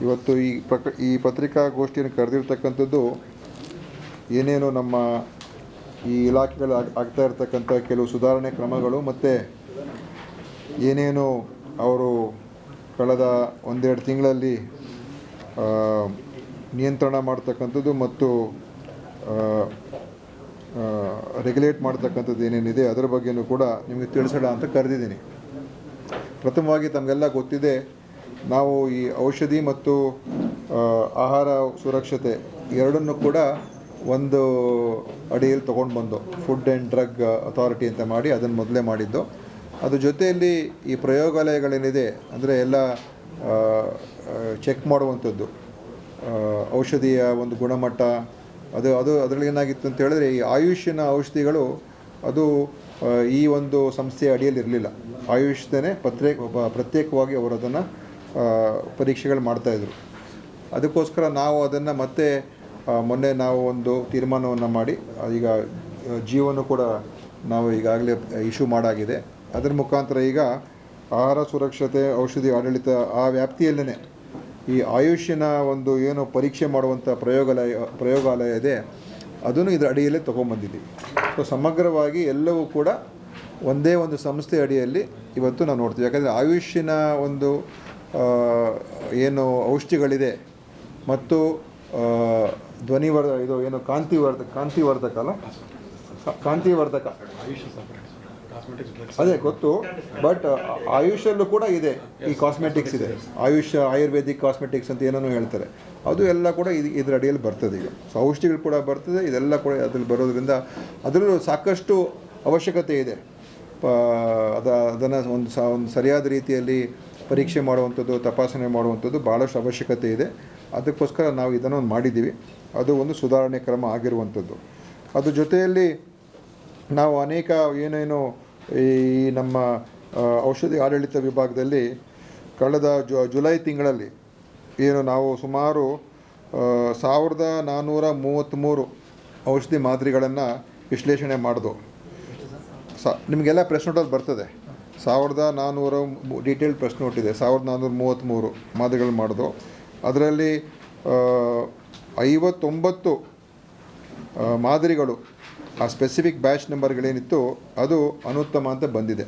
ಇವತ್ತು ಈ ಪ್ರಕ, ಈ ಪತ್ರಿಕಾಗೋಷ್ಠಿಯನ್ನು ಕರೆದಿರ್ತಕ್ಕಂಥದ್ದು ಏನೇನು ನಮ್ಮ ಈ ಇಲಾಖೆಗಳು ಆಗ್- ಆಗ್ತಾ ಇರ್ತಕ್ಕಂಥ ಕೆಲವು ಸುಧಾರಣೆ ಕ್ರಮಗಳು ಮತ್ತು ಏನೇನು ಅವರು ಕಳೆದ ಒಂದೆರಡು ತಿಂಗಳಲ್ಲಿ ನಿಯಂತ್ರಣ ಮಾಡ್ತಕ್ಕಂಥದ್ದು ಮತ್ತು ರೆಗ್ಯುಲೇಟ್ ಮಾಡ್ತಕ್ಕಂಥದ್ದು ಏನೇನಿದೆ ಅದರ ಬಗ್ಗೆನೂ ಕೂಡ ನಿಮಗೆ ತಿಳಿಸೋಣ ಅಂತ ಕರೆದಿದ್ದೀನಿ. ಪ್ರಥಮವಾಗಿ ತಮಗೆಲ್ಲ ಗೊತ್ತಿದೆ ನಾವು ಈ ಔಷಧಿ ಮತ್ತು ಆಹಾರ ಸುರಕ್ಷತೆ ಎರಡನ್ನು ಕೂಡ ಒಂದು ಅಡಿಯಲ್ಲಿ ತೊಗೊಂಡು ಬಂದು ಫುಡ್ ಆ್ಯಂಡ್ ಡ್ರಗ್ ಅಥಾರಿಟಿ ಅಂತ ಮಾಡಿ ಅದನ್ನು ಮೊದಲೇ ಮಾಡಿದ್ದು. ಅದ್ರ ಜೊತೆಯಲ್ಲಿ ಈ ಪ್ರಯೋಗಾಲಯಗಳೇನಿದೆ ಅಂದರೆ ಎಲ್ಲ ಚೆಕ್ ಮಾಡುವಂಥದ್ದು. ಔಷಧಿಯ ಒಂದು ಗುಣಮಟ್ಟ, ಅದು ಅದು ಅದರಲ್ಲಿ ಏನಾಗಿತ್ತು ಅಂತ ಹೇಳಿದ್ರೆ ಈ ಆಯುಷಿನ ಔಷಧಿಗಳು ಅದು ಈ ಒಂದು ಸಂಸ್ಥೆಯ ಅಡಿಯಲ್ಲಿ ಇರಲಿಲ್ಲ. ಆಯುಷ್ದೇ ಪ್ರತ್ಯೇಕ ಪ್ರತ್ಯೇಕವಾಗಿ ಅವರು ಅದನ್ನು ಪರೀಕ್ಷೆಗಳು ಮಾಡ್ತಾಯಿದ್ರು ಅದಕ್ಕೋಸ್ಕರ ನಾವು ಅದನ್ನು ಮತ್ತೆ ಮೊನ್ನೆ ನಾವು ಒಂದು ತೀರ್ಮಾನವನ್ನು ಮಾಡಿ ಈಗ ಜೀವನ ಕೂಡ ನಾವು ಈಗಾಗಲೇ ಇಶ್ಯೂ ಮಾಡಾಗಿದೆ. ಅದರ ಮುಖಾಂತರ ಈಗ ಆಹಾರ ಸುರಕ್ಷತೆ, ಔಷಧಿ ಆಡಳಿತ ಆ ವ್ಯಾಪ್ತಿಯಲ್ಲೇ ಈ ಆಯುಷ್ಯನ ಒಂದು ಏನು ಪರೀಕ್ಷೆ ಮಾಡುವಂಥ ಪ್ರಯೋಗಾಲಯ ಪ್ರಯೋಗಾಲಯ ಇದೆ, ಅದನ್ನು ಇದರ ಅಡಿಯಲ್ಲೇ ತೊಗೊಂಬಂದಿದ್ದೀವಿ ಸೊ ಸಮಗ್ರವಾಗಿ ಎಲ್ಲವೂ ಕೂಡ ಒಂದೇ ಒಂದು ಸಂಸ್ಥೆ ಅಡಿಯಲ್ಲಿ ಇವತ್ತು ನಾವು ನೋಡ್ತೀವಿ. ಯಾಕಂದರೆ ಆಯುಷ್ಯನ ಒಂದು ಏನು ಔಷಧಿಗಳಿದೆ ಮತ್ತು ಧ್ವನಿವರ್ಧ ಇದು ಏನು ಕಾಂತಿವರ್ಧ ಕಾಂತಿವರ್ಧಕ ಅಲ್ಲ? ಕಾಂತಿವರ್ಧಕ ಅದೇ ಗೊತ್ತು, ಬಟ್ ಆಯುಷಲ್ಲೂ ಕೂಡ ಇದೆ ಈ ಕಾಸ್ಮೆಟಿಕ್ಸ್ ಇದೆ. ಆಯುಷ್ ಆಯುರ್ವೇದಿಕ್ ಕಾಸ್ಮೆಟಿಕ್ಸ್ ಅಂತ ಏನೇನೋ ಹೇಳ್ತಾರೆ. ಅದು ಎಲ್ಲ ಕೂಡ ಇದು, ಇದರ ಅಡಿಯಲ್ಲಿ ಬರ್ತದೆ ಈಗ. ಸೊ ಔಷಧಿಗಳು ಕೂಡ ಬರ್ತದೆ, ಇದೆಲ್ಲ ಕೂಡ ಅದ್ರಲ್ಲಿ ಬರೋದ್ರಿಂದ ಅದರಲ್ಲೂ ಸಾಕಷ್ಟು ಅವಶ್ಯಕತೆ ಇದೆ. ಅದನ್ನು ಒಂದು ಸ, ಒಂದು ಸರಿಯಾದ ರೀತಿಯಲ್ಲಿ ಪರೀಕ್ಷೆ ಮಾಡುವಂಥದ್ದು, ತಪಾಸಣೆ ಮಾಡುವಂಥದ್ದು ಭಾಳಷ್ಟು ಅವಶ್ಯಕತೆ ಇದೆ. ಅದಕ್ಕೋಸ್ಕರ ನಾವು ಇದನ್ನು ಒಂದು ಮಾಡಿದ್ದೀವಿ. ಅದು ಒಂದು ಸುಧಾರಣೆ ಕ್ರಮ ಆಗಿರುವಂಥದ್ದು. ಅದ್ರ ಜೊತೆಯಲ್ಲಿ ನಾವು ಅನೇಕ ಏನೇನು ಈ ನಮ್ಮ ಔಷಧಿ ಆಡಳಿತ ವಿಭಾಗದಲ್ಲಿ ಕಳೆದ ಜುಲೈ ತಿಂಗಳಲ್ಲಿ ಏನು ನಾವು ಸುಮಾರು ಸಾವಿರದ ನಾನ್ನೂರ ಮೂವತ್ತ್ಮೂರು ಔಷಧಿ ಮಾದರಿಗಳನ್ನು ವಿಶ್ಲೇಷಣೆ ಮಾಡಿದ್ವು ಸ, ನಿಮಗೆಲ್ಲ ಪ್ರೆಸ್ ನೋಟಲ್ಲಿ ಬರ್ತದೆ. ಸಾವಿರದ ನಾನ್ನೂರ ಡೀಟೇಲ್ ಪ್ರಶ್ನೆ ಹುಟ್ಟಿದೆ ಸಾವಿರದ ನಾನ್ನೂರ ಮೂವತ್ತ್ಮೂರು ಮಾದರಿಗಳು ಮಾಡಿದ್ರು. ಅದರಲ್ಲಿ ಐವತ್ತೊಂಬತ್ತು ಮಾದರಿಗಳು, ಆ ಸ್ಪೆಸಿಫಿಕ್ ಬ್ಯಾಚ್ ನಂಬರ್ಗಳೇನಿತ್ತು ಅದು ಅನುತ್ತಮ ಅಂತ ಬಂದಿದೆ.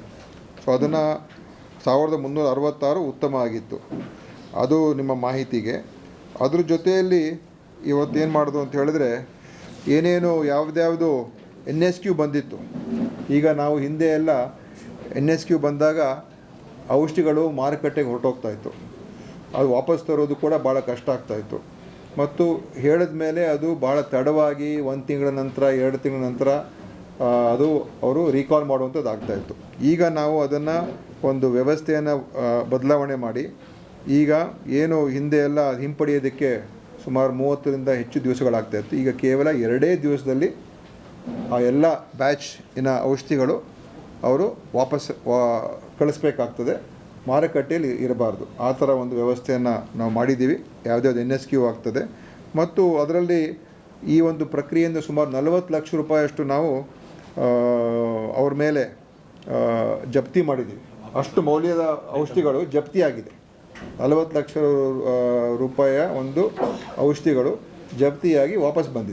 ಸೊ ಅದನ್ನು ಸಾವಿರದ ಮುನ್ನೂರ ಅರವತ್ತಾರು ಉತ್ತಮ ಆಗಿತ್ತು. ಅದು ನಿಮ್ಮ ಮಾಹಿತಿಗೆ. ಅದ್ರ ಜೊತೆಯಲ್ಲಿ ಇವತ್ತೇನು ಮಾಡೋದು ಅಂತ ಹೇಳಿದ್ರೆ, ಏನೇನು ಯಾವುದ್ಯಾವುದು ಎನ್ ಎಸ್ ಕ್ಯೂ ಬಂದಿತ್ತು. ಈಗ ನಾವು ಹಿಂದೆ ಎಲ್ಲ ಎನ್ ಎಸ್ ಕ್ಯೂ ಬಂದಾಗ ಔಷಧಿಗಳು ಮಾರುಕಟ್ಟೆಗೆ ಹೊರಟೋಗ್ತಾ ಇತ್ತು. ಅದು ವಾಪಸ್ ತರೋದು ಕೂಡ ಭಾಳ ಕಷ್ಟ ಆಗ್ತಾಯಿತ್ತು ಮತ್ತು ಹೇಳಿದ ಮೇಲೆ ಅದು ಭಾಳ ತಡವಾಗಿ ಒಂದು ತಿಂಗಳ ನಂತರ, ಎರಡು ತಿಂಗಳ ನಂತರ ಅದು ಅವರು ರೀಕಾಲ್ ಮಾಡುವಂಥದ್ದು ಆಗ್ತಾಯಿತ್ತು ಈಗ ನಾವು ಅದನ್ನು ಒಂದು ವ್ಯವಸ್ಥೆಯನ್ನು ಬದಲಾವಣೆ ಮಾಡಿ, ಈಗ ಏನು ಹಿಂದೆ ಎಲ್ಲ ಹಿಂಪಡೆಯೋದಕ್ಕೆ ಸುಮಾರು ಮೂವತ್ತರಿಂದ ಹೆಚ್ಚು ದಿವಸಗಳಾಗ್ತಾಯಿತ್ತು ಈಗ ಕೇವಲ ಎರಡೇ ದಿವಸದಲ್ಲಿ ಆ ಎಲ್ಲ ಬ್ಯಾಚ್ ಔಷಧಿಗಳು ಅವರು ವಾಪಸ್ ಕಳಿಸ್ಬೇಕಾಗ್ತದೆ. ಮಾರುಕಟ್ಟೆಯಲ್ಲಿ ಇರಬಾರ್ದು. ಆ ಥರ ಒಂದು ವ್ಯವಸ್ಥೆಯನ್ನು ನಾವು ಮಾಡಿದ್ದೀವಿ. ಯಾವುದ್ಯಾವ್ದು ಎನ್ ಎಸ್ ಕ್ಯೂ ಆಗ್ತದೆ. ಮತ್ತು ಅದರಲ್ಲಿ ಈ ಒಂದು ಪ್ರಕ್ರಿಯೆಯಿಂದ ಸುಮಾರು ನಲವತ್ತು ಲಕ್ಷ ರೂಪಾಯಿಯಷ್ಟು ನಾವು ಅವ್ರ ಮೇಲೆ ಜಪ್ತಿ ಮಾಡಿದ್ದೀವಿ. ಅಷ್ಟು ಮೌಲ್ಯದ ಔಷಧಿಗಳು ಜಪ್ತಿಯಾಗಿದೆ ನಲವತ್ತು ಲಕ್ಷ ರೂಪಾಯಿಯ ಒಂದು ಔಷಧಿಗಳು ಜಪ್ತಿಯಾಗಿ ವಾಪಸ್ ಬಂದಿದೆ.